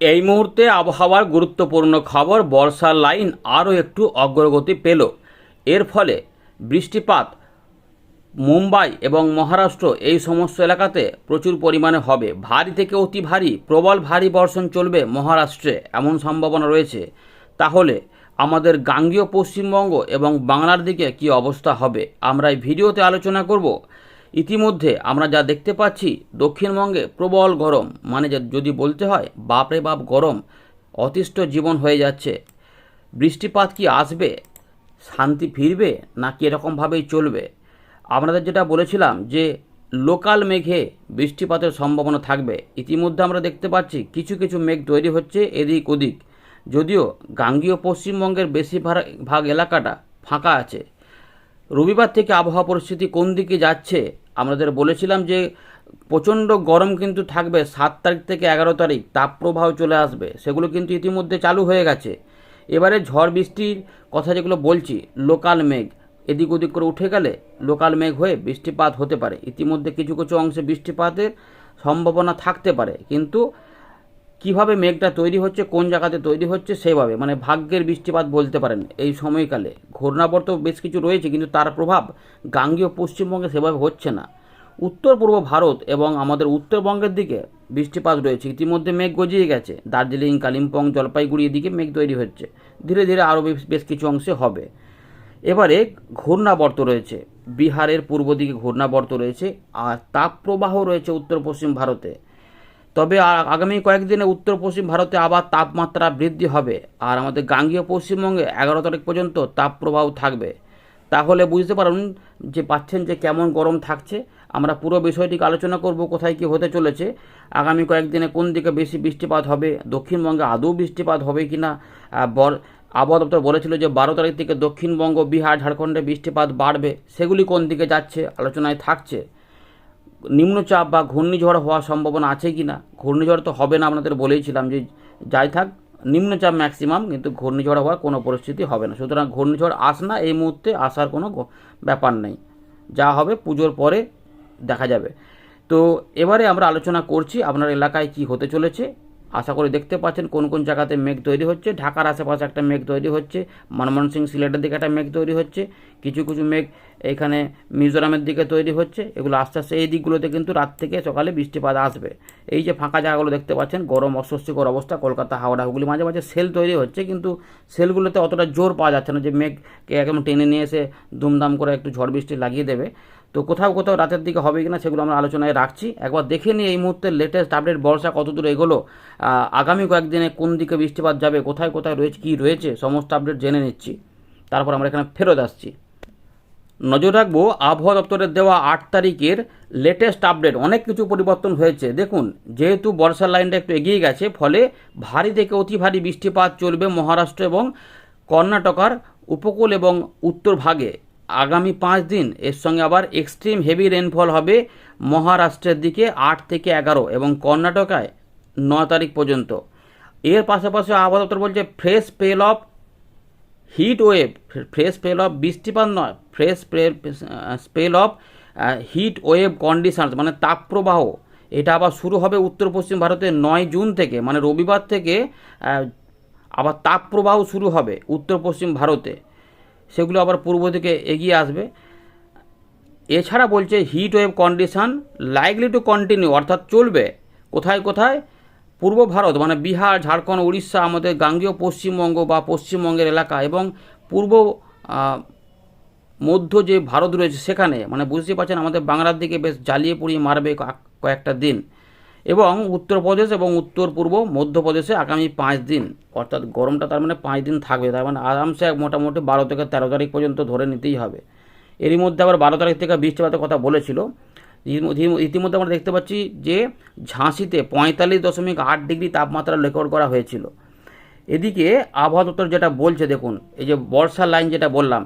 এই মুহূর্তে আবহাওয়ার গুরুত্বপূর্ণ খবর, বর্ষার লাইন আরও একটু অগ্রগতি পেল। এর ফলে বৃষ্টিপাত মুম্বাই এবং মহারাষ্ট্র এই সমস্ত এলাকাতে প্রচুর পরিমাণে হবে। ভারী থেকে অতি ভারী, প্রবল ভারী বর্ষণ চলবে মহারাষ্ট্রে, এমন সম্ভাবনা রয়েছে। তাহলে আমাদের গাঙ্গীয় পশ্চিমবঙ্গ এবং বাংলার দিকে কি অবস্থা হবে? আমরা এই ভিডিওতে আলোচনা করব ইতিমধ্যে আমরা যা দেখতে পাচ্ছি, দক্ষিণবঙ্গে প্রবল গরম। মানে যদি বলতে হয়, বাপরে বাপ গরম, অতিষ্ঠ জীবন হয়ে যাচ্ছে। বৃষ্টিপাত কি আসবে? শান্তি ফিরবে? না নাকি এরকমভাবেই চলবে? আপনাদের যেটা বলেছিলাম যে, লোকাল মেঘে বৃষ্টিপাতের সম্ভাবনা থাকবে। ইতিমধ্যে আমরা দেখতে পাচ্ছি কিছু কিছু মেঘ তৈরি হচ্ছে এদিক ওদিক। যদিও গাঙ্গীয় পশ্চিমবঙ্গের বেশিরভাগ ভাগ এলাকাটা ফাঁকা আছে। রবিবার থেকে আবহাওয়া পরিস্থিতি কোন দিকে যাচ্ছে, আমাদের বলেছিলাম যে প্রচণ্ড গরম কিন্তু থাকবে, সাত তারিখ থেকে এগারো তারিখ তাপপ্রবাহ চলে আসবে, সেগুলো কিন্তু ইতিমধ্যে চালু হয়ে গেছে। এবারে ঝড় বৃষ্টির কথা যেগুলো বলছি, লোকাল মেঘ, এদিক ওদিক করে উঠে গেলে লোকাল মেঘ হয়ে বৃষ্টিপাত হতে পারে। ইতিমধ্যে কিছু কিছু অংশে বৃষ্টিপাতের সম্ভাবনা থাকতে পারে, কিন্তু কীভাবে মেঘটা তৈরি হচ্ছে, কোন জায়গাতে তৈরি হচ্ছে সেভাবে মানে ভাগ্যের বৃষ্টিপাত বলতে পারেন এই সময়কালে। ঘূর্ণাবর্ত বেশ কিছু রয়েছে, কিন্তু তার প্রভাব গাঙ্গীয় পশ্চিমবঙ্গে সেভাবে হচ্ছে না। উত্তর পূর্ব ভারত এবং আমাদের উত্তরবঙ্গের দিকে বৃষ্টিপাত রয়েছে। ইতিমধ্যে মেঘ গজিয়ে গেছে। দার্জিলিং, কালিম্পং, জলপাইগুড়ি এদিকে মেঘ তৈরি হচ্ছে। ধীরে ধীরে আরও বেশ কিছু অংশে হবে। এবারে ঘূর্ণাবর্ত রয়েছে। বিহারের পূর্ব দিকে ঘূর্ণাবর্ত রয়েছে। আর তাপপ্রবাহ রয়েছে উত্তর পশ্চিম ভারতে। তবে আগামী কয়েকদিনে উত্তর পশ্চিম ভারতে আবার তাপমাত্রা বৃদ্ধি হবে আর আমাদের গাঙ্গীয় পশ্চিমবঙ্গে এগারো তারিখ পর্যন্ত তাপপ্রবাহ থাকবে। তাহলে বুঝতে পারুন যে পাচ্ছেন যে কেমন গরম থাকছে। আমরা পুরো বিষয়টিকে আলোচনা করব কোথায় কি হতে চলেছে। আগামী কয়েকদিনে কোন দিকে বেশি বৃষ্টিপাত হবে, দক্ষিণবঙ্গে আদৌ বৃষ্টিপাত হবে কি না বর আবহাওয়া দপ্তর বলেছিল যে বারো তারিখ থেকে দক্ষিণবঙ্গ, বিহার, ঝাড়খণ্ডে বৃষ্টিপাত বাড়বে। সেগুলি কোন দিকে যাচ্ছে, আলোচনায় থাকছে। নিম্নচাপ বা ঘূর্ণিঝড় হওয়ার সম্ভাবনা আছে কি না? ঘূর্ণিঝড় তো হবে না, আপনাদের বলেইছিলাম যে যাই থাক, নিম্নচাপ ম্যাক্সিমাম কিন্তু ঘূর্ণিঝড় হওয়ার কোনো পরিস্থিতি হবে না। সুতরাং ঘূর্ণিঝড় আস না, এই মুহূর্তে আসার কোনো ব্যাপার নেই। যা হবে পুজোর পরে দেখা যাবে। তো এবারে আমরা আলোচনা করছি, আপনার এলাকায় কি হতে চলেছে আশা করি দেখতে পাচ্ছেন কোন কোন জায়গাতে মেঘ তৈরি হচ্ছে। ঢাকার আশেপাশে একটা মেঘ তৈরি হচ্ছে। মনমোহন সিলেটের দিকে একটা মেঘ তৈরি হচ্ছে। কিছু কিছু মেঘ এখানে মিজোরামের দিকে তৈরি হচ্ছে। এগুলো আস্তে আস্তে এই দিকগুলোতে কিন্তু রাত থেকে সকালে বৃষ্টিপাত আসবে। এই যে ফাঁকা জায়গাগুলো দেখতে পাচ্ছেন, গরম অস্বস্তিকর অবস্থা, কলকাতা, হাওড়া, হুগলি, মাঝে মাঝে সেল তৈরি হচ্ছে। কিন্তু সেলগুলোতে অতটা জোর পাওয়া যাচ্ছে না যে মেঘকে একদম টেনে নিয়ে এসে দুমদাম করে একটু ঝড় বৃষ্টি লাগিয়ে দেবে। তো কোথাও কোথাও রাতের দিকে হবে কিনা সেগুলো আমরা আলোচনায় রাখছি। একবার দেখে নিই এই মুহূর্তে লেটেস্ট আপডেট বর্ষা কত দূর এগোলো আগামী কয়েকদিনে কোন দিকে বৃষ্টিপাত যাবে, কোথায় কোথায় রয়েছে, কী রয়েছে, সমস্ত আপডেট জেনে নিচ্ছি। তারপর আমরা এখানে ফেরত আসছি। নজর রাখব, আবহাওয়া দপ্তরের দেওয়া আট তারিখের লেটেস্ট আপডেট অনেক কিছু পরিবর্তন হয়েছে। দেখুন, যেহেতু বর্ষার লাইনটা একটু এগিয়ে গেছে, ফলে ভারী থেকে অতি ভারী বৃষ্টিপাত চলবে মহারাষ্ট্র এবং কর্ণাটকার উপকূল এবং উত্তর ভাগে। আগামী পাঁচ দিন এর সঙ্গে আবার এক্সট্রিম হেভি রেনফল হবে মহারাষ্ট্রের দিকে আট থেকে এগারো এবং কর্ণাটকায় ন তারিখ পর্যন্ত। এর পাশাপাশি আবহাওয়া দপ্তর বলছে fresh spell of heat wave fresh spell of বৃষ্টিপাত নয় fresh spell of heat wave conditions মানে তাপপ্রবাহ। এটা আবার শুরু হবে উত্তর পশ্চিম ভারতে নয় জুন থেকে মানে রবিবার থেকে আবার তাপপ্রবাহ শুরু হবে উত্তর পশ্চিম ভারতে। সেগুলো আবার পূর্ব দিকে এগিয়ে আসবে। এছাড়া বলছে heat wave condition likely to continue অর্থাৎ চলবে। কোথায় কোথায়? পূর্ব ভারত মানে বিহার, ঝাড়খণ্ড, উড়িষ্যা, আমাদের গাঙ্গীয় পশ্চিমবঙ্গ বা পশ্চিমবঙ্গের এলাকা এবং পূর্ব মধ্য যে ভারত রয়েছে সেখানে মানে বুঝতে পারছেন আমাদের বাংলার দিকে বেশ জ্বালিয়ে পুড়িয়ে মারবে কয়েক- কয়েকটা দিন। এবং উত্তরপ্রদেশ এবং উত্তর পূর্ব মধ্যপ্রদেশে আগামী পাঁচ দিন, অর্থাৎ গরমটা তার মানে পাঁচ দিন থাকবে, তার মানে আরামসে মোটামুটি বারো থেকে তেরো তারিখ পর্যন্ত ধরে নিতেই হবে। এরই মধ্যে আবার বারো তারিখ থেকে বৃষ্টিপাতের কথা বলেছিল। ইতিমধ্যে- আমরা দেখতে পাচ্ছি যে ঝাঁসিতে পঁয়তাল্লিশ দশমিক আট ডিগ্রি তাপমাত্রা রেকর্ড করা হয়েছিল। এদিকে আবহাওয়া দপ্তর যেটা বলছে, দেখুন, এই যে বর্ষার লাইন যেটা বললাম,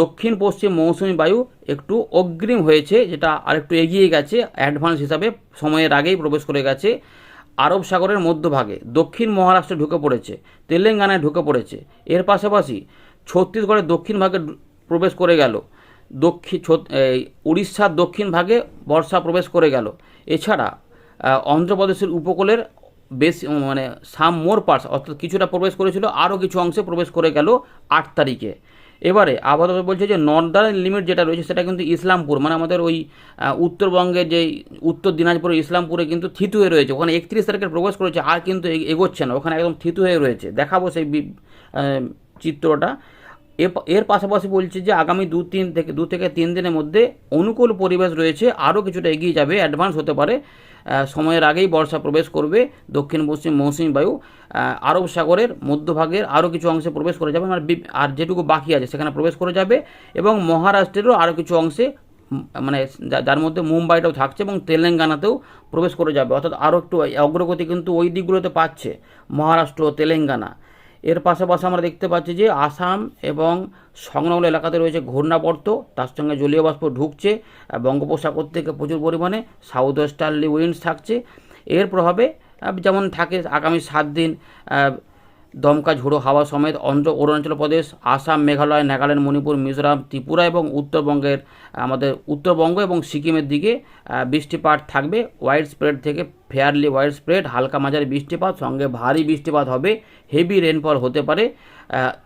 দক্ষিণ পশ্চিম মৌসুমি বায়ু একটু অগ্রিম হয়েছে, যেটা আরেকটু এগিয়ে গেছে অ্যাডভান্স হিসাবে সময়ের আগেই প্রবেশ করে গেছে, আরব সাগরের মধ্যভাগে, দক্ষিণ মহারাষ্ট্রে ঢুকে পড়েছে, তেলেঙ্গানায় ঢুকে পড়েছে, এর পাশাপাশি ছত্তিশগড়ের দক্ষিণ ভাগে প্রবেশ করে গেল দক্ষিণ উড়িষ্যার দক্ষিণ ভাগে বর্ষা প্রবেশ করে গেল, এছাড়া অন্ধ্রপ্রদেশের উপকূলের বেশি মানে সাম মোর পার্টস অর্থাৎ কিছুটা প্রবেশ করেছিল আরও কিছু অংশে প্রবেশ করে গেল আট তারিখে। এবারে আপাতত বলছে যে নর্দার্ন লিমিট যেটা রয়েছে সেটা কিন্তু ইসলামপুর মানে আমাদের ওই আহ, উত্তরবঙ্গের যে উত্তর দিনাজপুরের ইসলামপুরে কিন্তু থিতু হয়ে রয়েছে। ওখানে একত্রিশ তারিখে প্রবেশ করেছে আর কিন্তু এগ- এগোচ্ছে না ওখানে একদম থিতু হয়ে রয়েছে। দেখাবো সেই চিত্রটা। এর পাশাপাশি বলছে যে আগামী দু তিন থেকে, দু থেকে তিন দিনের মধ্যে অনুকূল পরিবেশ রয়েছে, আরও কিছুটা এগিয়ে যাবে, অ্যাডভান্স হতে পারে। সময়ের আগেই বর্ষা প্রবেশ করবে, দক্ষিণ পশ্চিম মৌসুমী বায়ু আরব সাগরের মধ্যভাগের আরও কিছু অংশে প্রবেশ করে যাবে মানে বি- আর যেটুকু বাকি আছে সেখানে প্রবেশ করে যাবে এবং মহারাষ্ট্রেরও আরও কিছু অংশে মানে যার মধ্যে মুম্বাইটাও থাকছে এবং তেলেঙ্গানাতেও প্রবেশ করে যাবে। অর্থাৎ আরও একটু অগ্রগতি কিন্তু ওই দিকগুলোতে পাচ্ছে, মহারাষ্ট্র, তেলেঙ্গানা। এর পাশাপাশি আমরা দেখতে পাচ্ছি যে আসাম এবং সংলগ্ন এলাকাতে রয়েছে ঘূর্ণাবর্ত, তার সঙ্গে জলীয় বাষ্প ঢুকছে বঙ্গোপসাগর থেকে প্রচুর পরিমাণে সাউথ ওয়েস্টার্লি উইন্ডস থাকছে। এর প্রভাবে যেমন থাকে আগামী সাত দিন দমকা ঝোড়ো হাওয়া সমেত অন্ধ্র অরুণাচল প্রদেশ, আসাম, মেঘালয়, নাগাল্যান্ড, মণিপুর, মিজোরাম, ত্রিপুরা এবং উত্তরবঙ্গের, আমাদের উত্তরবঙ্গ এবং সিকিমের দিকে বৃষ্টিপাত থাকবে। ওয়াইড স্প্রেড থেকে ফেয়ারলি ওয়াইড স্প্রেড হালকা মাঝারি বৃষ্টিপাত, সঙ্গে ভারী বৃষ্টিপাত হবে হেভি রেনফল হতে পারে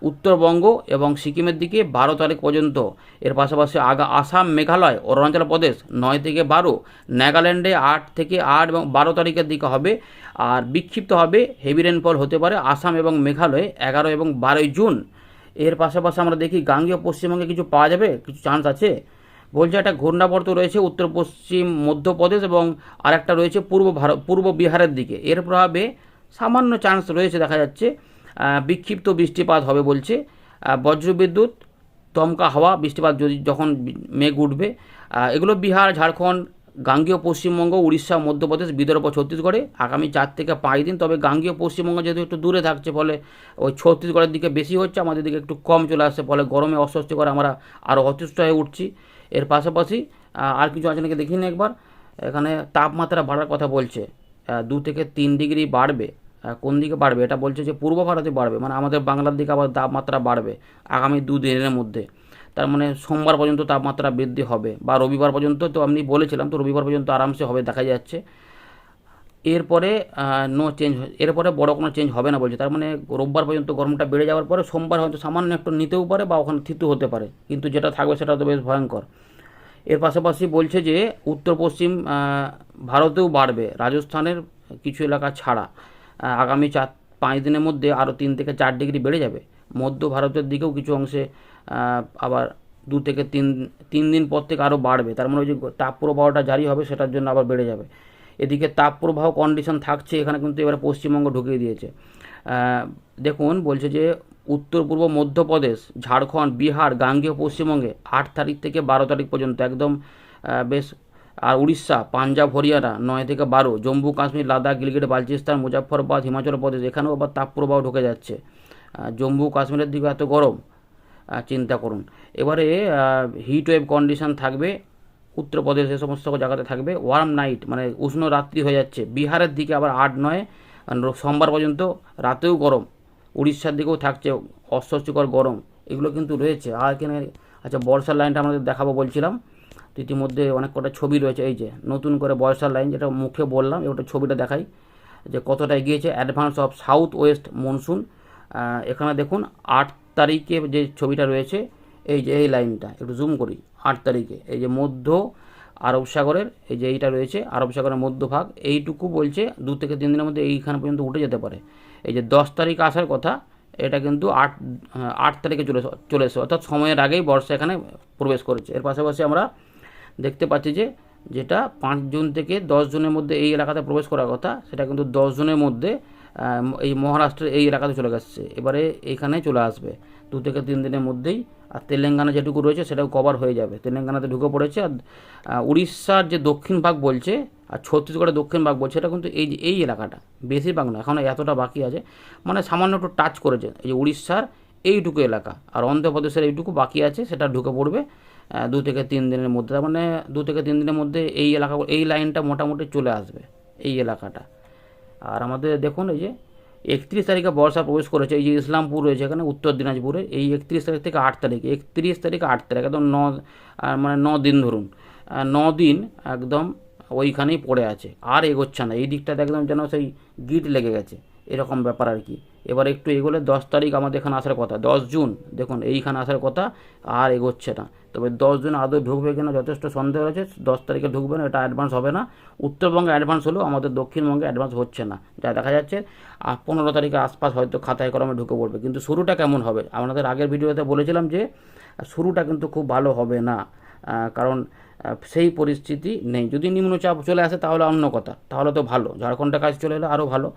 উত্তরবঙ্গ এবং সিকিমের দিকে বারো তারিখ পর্যন্ত। এর পাশাপাশি আগা আসাম, মেঘালয়, অরুণাচল প্রদেশ নয় থেকে বারো, নাগাল্যান্ডে আট থেকে আট এবং বারো তারিখের দিকে হবে, আর বিক্ষিপ্ত হবে হেভি রেনফল হতে পারে আসাম এবং মেঘালয়ে এগারো এবং বারোই জুন। এর পাশাপাশি আমরা দেখি গাঙ্গেয় পশ্চিমবঙ্গে কিছু পাওয়া যাবে? কিছু চান্স আছে? বলছে একটা ঘূর্ণাবর্ত রয়েছে উত্তর পশ্চিম মধ্যপ্রদেশ এবং আরেকটা রয়েছে পূর্ব ভারত, পূর্ব বিহারের দিকে। এর প্রভাবে সামান্য চান্স রয়েছে দেখা যাচ্ছে। বিক্ষিপ্ত বৃষ্টিপাত হবে বলছে। বজ্রবিদ্যুৎ, দমকা হাওয়া, বৃষ্টিপাত যদি যখন মেঘ উঠবে। এগুলো বিহার, ঝাড়খণ্ড, গাঙ্গেয় পশ্চিমবঙ্গ, উড়িষ্যা, মধ্যপ্রদেশ, বিদর্ভ, ছত্তিশগড়ে আগামী চার থেকে পাঁচ দিন। তবে গাঙ্গেয় পশ্চিমবঙ্গ যেহেতু একটু দূরে থাকছে, ফলে ওই ছত্তিশগড়ের দিকে বেশি হচ্ছে, আমাদের দিকে একটু কম চলে আসছে, ফলে গরমে অস্বস্তি করে আমরা আরও অতিষ্ঠ হয়ে উঠছি। এর পাশাপাশি আর কিছু আছে নাকি দেখি না একবার? এখানে তাপমাত্রা বাড়ার কথা বলছে। দু থেকে তিন ডিগ্রি বাড়বে। কোন দিকে বাড়বে? এটা বলছে যে পূর্ব ভারতে বাড়বে। মানে আমাদের বাংলার দিকে আবার তাপমাত্রা বাড়বে আগামী দুদিনের মধ্যে। তার মানে সোমবার পর্যন্ত তাপমাত্রা বৃদ্ধি হবে বা রবিবার পর্যন্ত তো আমি বলেছিলাম তো রবিবার পর্যন্ত আরামসে হবে, দেখা যাচ্ছে। এরপরে নো চেঞ্জ এরপরে বড় কোনো চেঞ্জ হবে না বলছে। তার মানে রোববার পর্যন্ত গরমটা বেড়ে যাওয়ার পরে সোমবার হয়তো সামান্য একটু নিতেও পারে বা ওখানে থিতু হতে পারে। কিন্তু যেটা থাকবে সেটা তো বেশ ভয়ঙ্কর। এর পাশাপাশি বলছে যে, উত্তর পশ্চিম ভারতেও বাড়বে, রাজস্থানের কিছু এলাকা ছাড়া। আগামী চার, পাঁচ দিনের মধ্যে আরও তিন থেকে চার ডিগ্রি বেড়ে যাবে। মধ্য ভারতের দিকেও কিছু অংশে আবার দু থেকে তিন তিন দিন পর থেকে আরও বাড়বে। তার মানে ওই যে তাপ প্রবাহটা জারি হবে সেটার জন্য আবার বেড়ে যাবে। এদিকে তাপপ্রবাহ কন্ডিশন থাকছে, এখানে কিন্তু এবারে পশ্চিমবঙ্গ ঢুকিয়ে দিয়েছে। দেখুন, বলছে যে উত্তর পূর্ব মধ্যপ্রদেশ, ঝাড়খণ্ড, বিহার, গাঙ্গেয় পশ্চিমবঙ্গে আট তারিখ থেকে বারো তারিখ পর্যন্ত একদম বেশ, আর উড়িষ্যা, পাঞ্জাব, হরিয়ানা নয় থেকে বারো, জম্মু, কাশ্মীর, লাদাখ, গিলগিট, বালচিস্তান মুজাফরবাদ হিমাচল প্রদেশ, এখানেও আবার তাপপ্রবাহ ঢুকে যাচ্ছে। জম্মু, কাশ্মীরের দিকে এত গরম চিন্তা করুন। এবারে হিট ওয়েভ কন্ডিশন থাকবে উত্তরপ্রদেশ এ সমস্ত জায়গাতে থাকবে ওয়ার্ম নাইট মানে উষ্ণ রাত্রি হয়ে যাচ্ছে। বিহারের দিকে আবার আট নয় সোমবার পর্যন্ত রাতেও গরম। উড়িষ্যার দিকেও থাকছে অস্বস্তিকর গরম, এগুলো কিন্তু রয়েছে। আর এখানে আচ্ছা বর্ষার লাইনটা আমাদের দেখাবো বলছিলাম। ইতিমধ্যে অনেক কটা ছবি রয়েছে, এই যে নতুন করে বর্ষার লাইন যেটা মুখে বললাম এবার ছবিটা দেখাই, যে কতটা এগিয়েছে advance of southwest monsoon এখানে দেখুন, আট তারিখে যে ছবিটা রয়েছে এই যে, এই লাইনটা, একটু জুম করি, আট তারিখে। এই যে মধ্য আরব সাগরের, এই যে এইটা রয়েছে, আরব সাগরের মধ্যভাগ, এইটুকু বলছে দু থেকে তিন দিনের মধ্যে এইখানে পর্যন্ত উঠে যেতে পারে। এই যে দশ তারিখ আসার কথা, এটা কিন্তু আট আট তারিখে চলে চলে এসে, অর্থাৎ সময়ের আগেই বর্ষা এখানে প্রবেশ করেছে। এর পাশাপাশি আমরা দেখতে পাচ্ছি যে, যেটা পাঁচ জুন থেকে দশ জুনের মধ্যে এই এলাকাতে প্রবেশ করার কথা, সেটা কিন্তু দশ জুনের মধ্যে এই মহারাষ্ট্রের এই এলাকাতে চলে গেছে। এবারে এখানে চলে আসবে। দু থেকে তিন দিনের মধ্যেই, আর তেলেঙ্গানা যেটুকু রয়েছে সেটাও কভার হয়ে যাবে। তেলেঙ্গানাতে ঢুকে পড়েছে, আর উড়িষ্যার যে দক্ষিণ ভাগ বলছে, আর ছত্তিশগড়ের দক্ষিণ ভাগ বলছে, এটা কিন্তু এই যে, এই এলাকাটা, বেশিরভাগ না এখনও এতটা বাকি আছে। মানে সামান্য একটু টাচ করেছে, এই যে উড়িষ্যার এইটুকু এলাকা, আর অন্ধ্রপ্রদেশের এইটুকু বাকি আছে, সেটা ঢুকে পড়বে দু থেকে তিন দিনের মধ্যে। তার মানে দু থেকে তিন দিনের মধ্যে এই এলাকা, এই লাইনটা মোটামুটি চলে আসবে, এই এলাকাটা। আর আমাদের দেখুন এই যে একত্রিশ তারিখে বর্ষা প্রবেশ করেছে, এই যে ইসলামপুর রয়েছে এখানে, উত্তর দিনাজপুরে, এই একত্রিশ তারিখ থেকে আট তারিখ, একত্রিশ তারিখ আট তারিখ, একদম ন মানে ন দিন ধরুন ন দিন একদম ওইখানেই পড়ে আছে, আর এগোচ্ছে না, এই দিকটাতে একদম যেন সেই গিট লেগে গেছে। এরকম ব্যাপার আর কি। এবার একটু এগোলে দশ তারিখ আমাদের এখানে আসার কথা। দশ জুন, দেখুন, এইখানে আসার কথা আর এগোচ্ছে না। তবে দশ জুন আদৌ ঢুকবে কিনা যথেষ্ট সন্দেহ রয়েছে। দশ তারিখে ঢুকবে না, এটা অ্যাডভান্স হবে না। উত্তরবঙ্গে অ্যাডভান্স হলেও আমাদের দক্ষিণবঙ্গে অ্যাডভান্স হচ্ছে না। যা দেখা যাচ্ছে পনেরো তারিখে আশপাশ হয়তো খাতায় কলমে ঢুকে পড়বে। কিন্তু শুরুটা কেমন হবে? আপনাদের আগের ভিডিওতে বলেছিলাম যে শুরুটা কিন্তু খুব ভালো হবে না। কারণ সেই পরিস্থিতি নেই। যদি নিম্নচাপ চলে আসে তাহলে অন্য কথা। তাহলে তো ভালো। ঝাড়খণ্ডের কাজ চলে এলে আরও ভালো।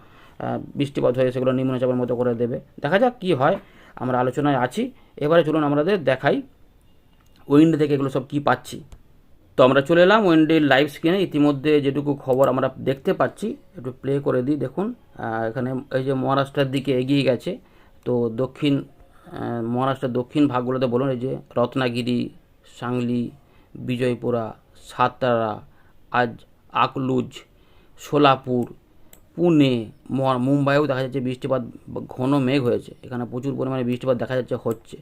বৃষ্টিপাত হয়ে সেগুলো নিম্নচাপের মতো করে দেবে। দেখা যাক কী হয়, আমরা আলোচনায় আছি। এবারে চলুন আমাদের দেখাই উইন্ড থেকে এগুলো সব কী পাচ্ছি। তো আমরা চলে এলাম ওয়েন্ডের লাইভ স্ক্রিনে ইতিমধ্যে যেটুকু খবর আমরা দেখতে পাচ্ছি, একটু প্লে করে দিই, দেখুন। এখানে এই যে মহারাষ্ট্রের দিকে এগিয়ে গেছে। তো দক্ষিণ মহারাষ্ট্রের দক্ষিণ ভাগগুলোতে বলুন, এই যে রত্নাগিরি, সাংলি, বিজয়পুরা সাতারা আজ আকলুজ সোলাপুর পুনে মুম্বাইও দেখা যাচ্ছে বৃষ্টিপাত, ঘন মেঘ হয়েছে। এখানে প্রচুর পরিমাণে বৃষ্টিপাত দেখা যাচ্ছে, হচ্ছে।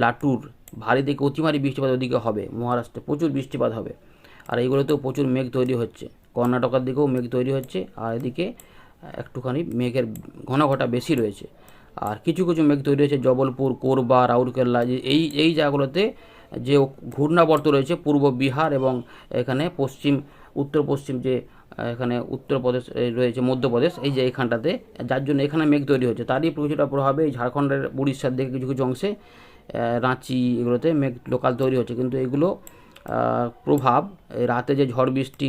লাটুর, ভারী থেকে অতি ভারী বৃষ্টিপাত ওদিকে হবে, মহারাষ্ট্রে প্রচুর বৃষ্টিপাত হবে। আর এইগুলোতেও প্রচুর মেঘ তৈরি হচ্ছে। কর্ণাটকের দিকেও মেঘ তৈরি হচ্ছে, আর এদিকে একটুখানি মেঘের ঘন ঘটা বেশি রয়েছে। আর কিছু কিছু মেঘ তৈরি হয়েছে, জবলপুর, কোরবা, রাউরকেল্লা এই এই জায়গাগুলোতে যে ঘূর্ণাবর্ত রয়েছে, পূর্ব বিহার এবং এখানে পশ্চিম উত্তর পশ্চিম যে এখানে উত্তরপ্রদেশ রয়েছে মধ্যপ্রদেশ, এই যে এইখানটাতে যার জন্য এখানে মেঘ তৈরি হচ্ছে তারই কিছুটা প্রভাবে এই ঝাড়খণ্ডের উড়িষ্যার দিকে কিছু কিছু অংশে রাঁচি এগুলোতে মেঘ লোকাল তৈরি হচ্ছে। কিন্তু এগুলো প্রভাব রাতে যে ঝড় বৃষ্টি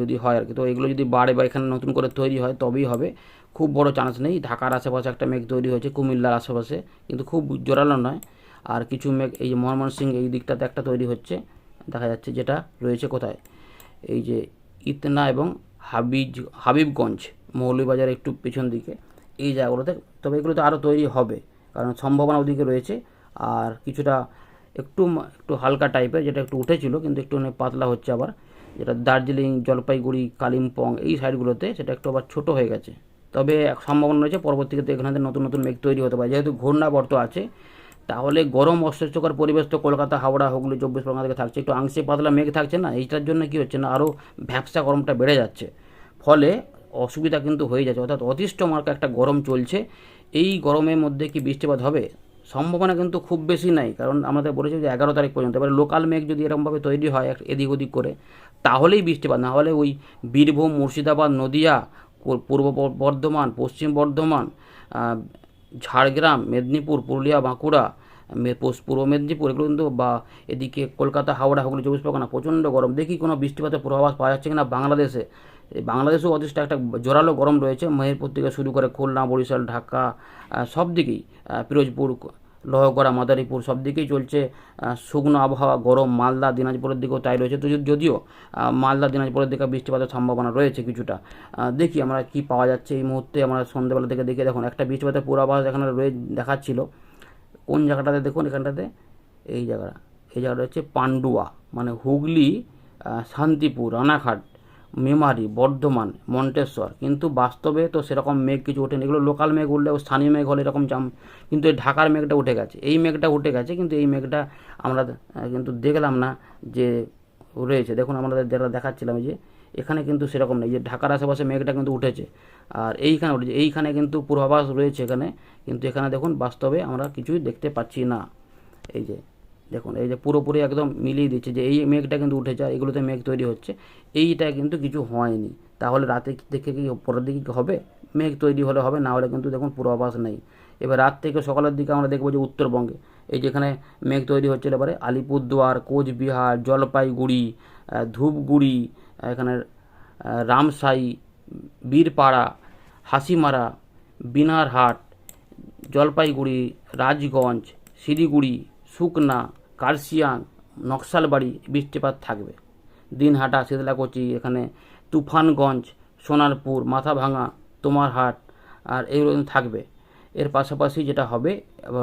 যদি হয় আর কি, তো এগুলো যদি বাড়ে বা এখানে নতুন করে তৈরি হয়, তবেই হবে। খুব বড় চান্স নেই। ঢাকার আশেপাশে একটা মেঘ তৈরি হয়েছে, কুমিল্লার আশেপাশে, কিন্তু খুব জোরালো নয়। আর কিছু মেঘ, এই যে ময়মনসিংহ এই দিকটাতে একটা তৈরি হচ্ছে, দেখা যাচ্ছে যেটা রয়েছে কোথায়? এই যে ইতনা এবং হাবিজ হাবিবগঞ্জ মৌলভীবাজার একটু পেছন দিকে। এই জায়গাগুলোতে তবে এগুলোতে আরও তৈরি হবে, কারণ সম্ভাবনা ওদিকে রয়েছে। আর কিছুটা একটু একটু হালকা টাইপের, যেটা একটু উঠেছিল, কিন্তু একটু মানে পাতলা হচ্ছে আবার। যেটা দার্জিলিং, জলপাইগুড়ি, কালিম্পং, এই সাইডগুলোতে সেটা একটু আবার ছোট হয়ে গেছে। তবে সম্ভাবনা রয়েছে, পরবর্তীতে এখানে নতুন নতুন মেঘ তৈরি হতে পারে। যেহেতু ঘূর্ণাবর্ত আছে তাহলে গরম অস্বস্তিকর পরিবেশ তো কলকাতা, হাওড়া, হুগলি, চব্বিশ পরগনা থেকে থাকছে। একটু আংশিক পাতলা মেঘ থাকছে না, এইটার জন্য কি হচ্ছে না আরও ভ্যাবসা গরমটা বেড়ে যাচ্ছে। ফলে অসুবিধা কিন্তু হয়ে যাচ্ছে, অর্থাৎ অতিষ্ঠ মার্কা একটা গরম চলছে। এই গরমের মধ্যে কি বৃষ্টিপাত হবে? সম্ভাবনা কিন্তু খুব বেশি নাই, কারণ আমাদের বলেছে যে এগারো তারিখ পর্যন্ত। এবার লোকাল মেঘ যদি এরকমভাবে তৈরি হয় এদিক ওদিক করে, তাহলেই বৃষ্টিপাত, না হলে ওই বীরভূম, মুর্শিদাবাদ, নদিয়া, পূর্ব বর্ধমান, পশ্চিম বর্ধমান ঝাড়গ্রাম, মেদিনীপুর, পুরুলিয়া, বাঁকুড়া পূর্ব মেদিনীপুর, এগুলো কিন্তু বা এদিকে কলকাতা, হাওড়া, হুগলি, চব্বিশ পরগনা প্রচণ্ড গরম। দেখি কোনো বৃষ্টিপাতের পূর্বাভাস পাওয়া যাচ্ছে কিনা বাংলাদেশে। বাংলাদেশেও অতিষ্ঠ একটা জোরালো গরম রয়েছে। মেহেরপুর থেকে শুরু করে খুলনা, বরিশাল, ঢাকা সব দিকেই পিরোজপুর লহগড়া, মাদারীপুর সব দিকেই চলছে শুকনো আবহাওয়া, গরম মালদা, দিনাজপুরের দিকেও তাই রয়েছে। তো যদিও মালদা, দিনাজপুরের দিকে বৃষ্টিপাতের সম্ভাবনা রয়েছে কিছুটা দেখি আমরা কি পাওয়া যাচ্ছে এই মুহূর্তে আমরা সন্ধ্যেবেলা থেকে দেখে, দেখুন, একটা বৃষ্টিপাতের পূর্বাভাস এখানে রয়ে দেখাচ্ছিল। কোন জায়গাটাতে দেখুন, এখানটাতে? এই জায়গাটা এই জায়গাটা হচ্ছে পান্ডুয়া মানে হুগলি শান্তিপুর, রানাঘাট। মেমারি, বর্ধমান, মন্টেশ্বর। কিন্তু বাস্তবে তো সেরকম মেঘ কিছু ওঠেনি। এগুলো লোকাল মেঘ উঠলেও স্থানীয় মেঘ হলে এরকম জাম কিন্তু এই ঢাকার মেঘটা উঠে গেছে। এই মেঘটা উঠে গেছে, কিন্তু এই মেঘটা আমরা কিন্তু দেখলাম না যে রয়েছে। দেখুন, আমরা যেটা দেখাচ্ছিলাম যে, এখানে কিন্তু সেরকম নেই। যে ঢাকার আশেপাশে মেঘটা কিন্তু উঠেছে। আর এইখানে উঠেছে। এইখানে কিন্তু পূর্বাভাস রয়েছে এখানে। কিন্তু এখানে দেখুন, বাস্তবে আমরা কিছুই দেখতে পাচ্ছি না। এই যে দেখুন, এই যে পুরোপুরি একদম মিলিয়ে দিচ্ছে যে এই মেঘটা কিন্তু উঠেছে আর এগুলোতে মেঘ তৈরি হচ্ছে। এইটা কিন্তু কিছু হয়নি। তাহলে রাতে কি- দেখে কি পরের দিকে হবে? মেঘ তৈরি হলে হবে, না হলে কিন্তু দেখুন পূর্বাভাস নেই। এবার রাত থেকে সকালের দিকে আমরা দেখব যে উত্তরবঙ্গে এই যেখানে মেঘ তৈরি হচ্ছে এবারে আলিপুরদুয়ার, কোচবিহার, জলপাইগুড়ি ধূপগুড়ি এখানে রামসাই, বীরপাড়া, হাসিমারা, বিনারহাট, জলপাইগুড়ি, রাজগঞ্জ, শিলিগুড়ি সুকনা কার্শিয়াং নকশালবাড়ি বৃষ্টিপাত থাকবে। দিনহাটা, শীতলাকচি, এখানে তুফানগঞ্জ, সোনারপুর মাথাভাঙা তোমারহাট আর এগুলো থাকবে। এর পাশাপাশি যেটা হবে,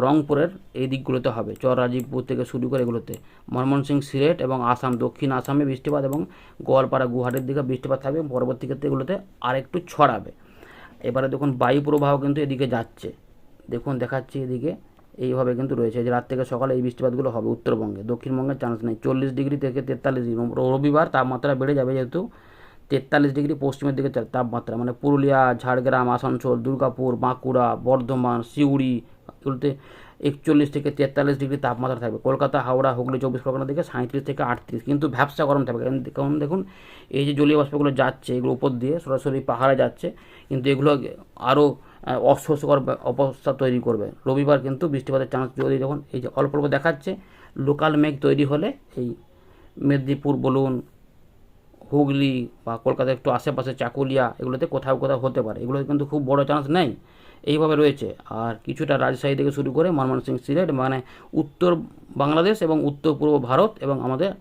রংপুরের এই দিকগুলোতে হবে চর রাজীবপুর থেকে শুরু করে এগুলোতে। ময়মনসিংহ, সিলেট এবং আসাম, দক্ষিণ আসামে বৃষ্টিপাত এবং গোয়ালপাড়া, গুয়াহাটির দিকে বৃষ্টিপাত থাকবে পরবর্তী ক্ষেত্রে এগুলোতে আরেকটু ছড়াবে। এবারে দেখুন, বায়ু প্রবাহ কিন্তু এদিকে যাচ্ছে। দেখুন, দেখাচ্ছি এদিকে। এইভাবে কিন্তু রয়েছে যে রাত থেকে সকালে এই বৃষ্টিপাতগুলো হবে উত্তরবঙ্গে। দক্ষিণবঙ্গের চান্স নেই। চল্লিশ ডিগ্রি থেকে তেতাল্লিশ ডিগ্রি। রবিবার তাপমাত্রা বেড়ে যাবে যেহেতু তেতাল্লিশ ডিগ্রি পশ্চিমের দিকে তাপমাত্রা। মানে পুরুলিয়া, ঝাড়গ্রাম, আসানসোল, দুর্গাপুর, বাঁকুড়া, বর্ধমান, সিউড়ি এগুলোতে একচল্লিশ থেকে তেতাল্লিশ ডিগ্রি তাপমাত্রা থাকবে। কলকাতা, হাওড়া, হুগলি, চব্বিশ পরগনার দিকে সাঁত্রিশ থেকে আটত্রিশ। কিন্তু ভ্যাবসা গরম থাকবে। কারণ দেখুন, এই যে জলীয় বাষ্পগুলো যাচ্ছে, এগুলো উপর দিয়ে সরাসরি পাহাড়ে যাচ্ছে, কিন্তু এগুলো আরও অস্বস্তিকর অবস্থা তৈরি করবে। রবিবার কিন্তু বৃষ্টিপাতের চান্স যদি যখন এই যে অল্প অল্প দেখাচ্ছে লোকাল মেঘ তৈরি হলে এই মেদিনীপুর বলুন, হুগলি বা কলকাতা একটু আশেপাশে চাকুলিয়া এগুলোতে কোথাও কোথাও হতে পারে। এগুলোতে কিন্তু খুব বড় চান্স নেই। এইভাবে রয়েছে। আর কিছুটা রাজশাহী থেকে শুরু করে ময়মনসিংহ সিলেট মানে উত্তর বাংলাদেশ এবং উত্তর পূর্ব ভারত এবং আমাদের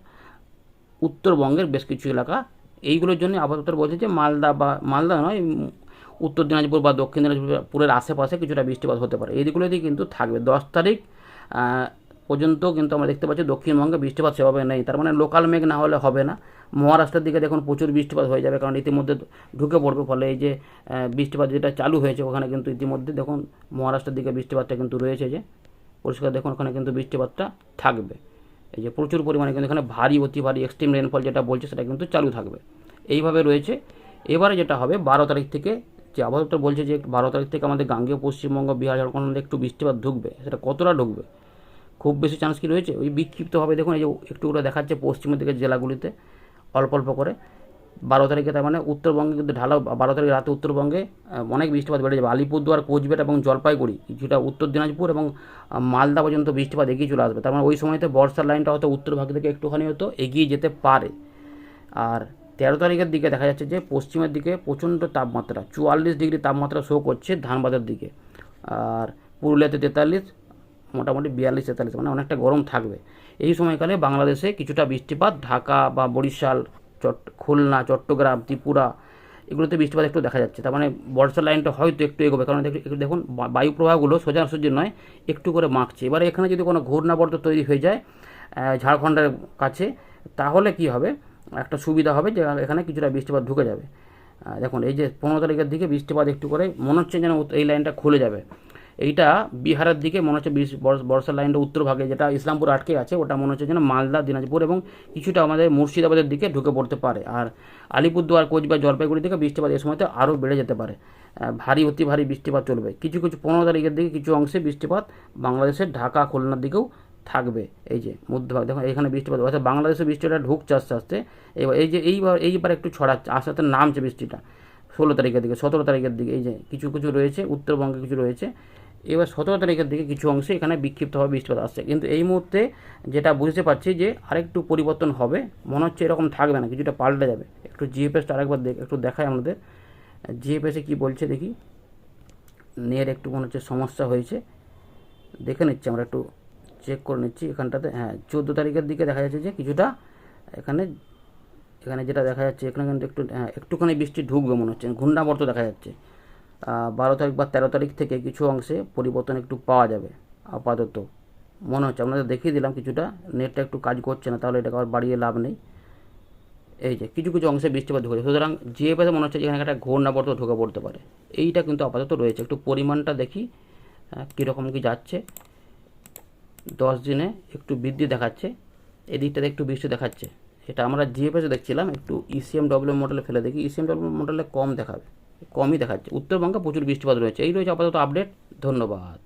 উত্তরবঙ্গের বেশ কিছু এলাকা। এইগুলোর জন্য আপাতত বলছে যে মালদা বা, মালদা নয় উত্তর দিনাজপুর বা দক্ষিণ দিনাজপুরের আশেপাশে কিছুটা বৃষ্টিপাত হতে পারে। এই দিকগুলোতেই কিন্তু থাকবে। দশ তারিখ পর্যন্ত কিন্তু আমরা দেখতে পাচ্ছি দক্ষিণবঙ্গে বৃষ্টিপাত সেভাবে নেই। তার মানে লোকাল মেঘ না হলে হবে না। মহারাষ্ট্রের দিকে দেখুন প্রচুর বৃষ্টিপাত হয়ে যাবে কারণ ইতিমধ্যে ঢুকে পড়বে। ফলে এই যে বৃষ্টিপাত যেটা চালু হয়েছে ওখানে কিন্তু ইতিমধ্যে দেখুন মহারাষ্ট্রের দিকে বৃষ্টিপাতটা কিন্তু রয়েছে যে, পরিষ্কার দেখুন ওখানে কিন্তু বৃষ্টিপাতটা থাকবে। এই যে প্রচুর পরিমাণে কিন্তু এখানে ভারী, অতি ভারী এক্সট্রিম রেনফল যেটা বলছে সেটা কিন্তু চালু থাকবে। এইভাবে রয়েছে। এবারে যেটা হবে, বারো তারিখ থেকে যে আবহাওয়া দপ্তর বলছে যে বারো তারিখ থেকে আমাদের গাঙ্গেয় পশ্চিমবঙ্গ, বিহার, ঝাড়খণ্ড একটু বৃষ্টিপাত ঢুকবে। সেটা কতটা ঢুকবে? খুব বেশি চান্স কি রয়েছে? ওই বিক্ষিপ্তভাবে দেখুন, এই যে একটু করে দেখাচ্ছে পশ্চিমের দিকের জেলাগুলিতে অল্প অল্প করে। বারো তারিখে তার মানে উত্তরবঙ্গে কিন্তু ঢালা বারো তারিখ রাতে উত্তরবঙ্গে অনেক বৃষ্টিপাত বেড়ে যাবে আলিপুরদুয়ার, কোচবিহার এবং জলপাইগুড়ি, কিছুটা উত্তর দিনাজপুর এবং মালদা পর্যন্ত বৃষ্টিপাত এগিয়ে চলে আসবে। তার মানে ওই সময়তে বর্ষার লাইনটা হয়তো উত্তর ভাগ থেকে একটুখানি হয়তো এগিয়ে যেতে পারে। আর তেরো তারিখের দিকে দেখা যাচ্ছে যে পশ্চিমের দিকে প্রচণ্ড তাপমাত্রা, চুয়াল্লিশ ডিগ্রি তাপমাত্রা শো করছে ধানবাদের দিকে। আর পুরুলিয়াতে তেতাল্লিশ, মোটামুটি বিয়াল্লিশ, তেতাল্লিশ মানে অনেকটা গরম থাকবে। এই সময়কালে বাংলাদেশে কিছুটা বৃষ্টিপাত, ঢাকা বা বরিশাল, চট, খুলনা, চট্টগ্রাম, ত্রিপুরা, এগুলোতে বৃষ্টিপাত একটু দেখা যাচ্ছে। তার মানে বর্ষার লাইনটা হয়তো একটু এগোবে, কারণ দেখুন বায়ু প্রবাহগুলো সোজাসুজি নয়, একটু করে মাখছে। এবারে এখানে যদি কোনো ঘূর্ণাবর্ত তৈরি হয়ে যায় ঝাড়খণ্ডের কাছে, তাহলে কি হবে? একটা সুবিধা হবে যে এখানে কিছুটা বৃষ্টিপাত ঢুকে যাবে। দেখুন, এই যে পনেরো তারিখের দিকে বৃষ্টিপাত একটু করে মনে হচ্ছে যেন এই লাইনটা খুলে যাবে। এইটা বিহারের দিকে মনে হচ্ছে বর্ষার লাইনটা উত্তর ভাগে, যেটা ইসলামপুর আটকে আছে, ওটা মনে হচ্ছে যেন মালদা, দিনাজপুর এবং কিছুটা আমাদের মুর্শিদাবাদের দিকে ঢুকে পড়তে পারে। আর আলিপুরদুয়ার, কোচবিহার জলপাইগুড়ি থেকে বৃষ্টিপাত এই সময়তে আরও বেড়ে যেতে পারে। ভারী, অতি ভারী বৃষ্টিপাত চলবে। কিছু কিছু পনেরো তারিখের দিকে কিছু অংশে বৃষ্টিপাত বাংলাদেশের ঢাকা, খুলনার দিকেও থাকবে, এই যে মধ্যভাগ, দেখুন এখানে বৃষ্টিপাত, অর্থাৎ বাংলাদেশে বৃষ্টিটা ঢুকছে আস্তে আস্তে। এবার এই যে, এইবার এইবার একটু ছড়াচ্ছে, আস্তে আস্তে নামছে বৃষ্টিটা। ষোলো তারিখের দিকে, সতেরো তারিখের দিকে, এই যে কিছু কিছু রয়েছে, উত্তরবঙ্গে কিছু রয়েছে। এবার সতেরো তারিখের দিকে কিছু অংশে এখানে বিক্ষিপ্তভাবে বৃষ্টিপাত আসছে। কিন্তু এই মুহূর্তে যেটা বুঝতে পারছি যে আরেকটু পরিবর্তন হবে, মনে হচ্ছে এরকম থাকবে না, কিছুটা পাল্টে যাবে। একটু জিএফএসটা আরেকবার দেখ, একটু দেখায় আমাদের। জিএফএসে কী বলছে দেখি? নেট একটু মনে হচ্ছে সমস্যা হয়েছে। দেখে নিচ্ছি আমরা একটু চেক করে নিচ্ছি এখানটাতে। হ্যাঁ চোদ্দ তারিখের দিকে দেখা যাচ্ছে যে কিছুটা এখানে এখানে যেটা দেখা যাচ্ছে, এখানে কিন্তু একটু হ্যাঁ একটুখানি বৃষ্টি ঢুকবে মনে হচ্ছে ঘূর্ণাবর্ত দেখা যাচ্ছে। বারো তারিখ বা তেরো তারিখ থেকে কিছু অংশে পরিবর্তন একটু পাওয়া যাবে, আপাতত। মনে হচ্ছে, আপনাদের দেখিয়ে দিলাম কিছুটা, নেটটা একটু কাজ করছে না, তাহলে এটাকে আবার বাড়িয়ে লাভ নেই। এই যে, কিছু কিছু অংশে বৃষ্টিপাত ঢুকেছে। সুতরাং জিএফএসে মনে হচ্ছে যে এখানে একটা ঘূর্ণাবর্ত ঢুকে পড়তে পারে। এইটা কিন্তু আপাতত রয়েছে। একটু পরিমাণটা দেখি কীরকম কি যাচ্ছে। দশ দিনে একটু বৃদ্ধি দেখাচ্ছে, এদিকটাতে একটু বৃষ্টি দেখাচ্ছে। এটা আমরা জিএফএসে দেখছিলাম, একটু ইসিএম ডব্লিউ মডেলে ফেলে দেখি। ইসিএম ডব্লিউ মডেলে কম দেখাবে, কমই দেখাচ্ছে। উত্তরবঙ্গে প্রচুর বৃষ্টিপাত রয়েছে। এই রয়েছে আপাতত আপডেট ধন্যবাদ।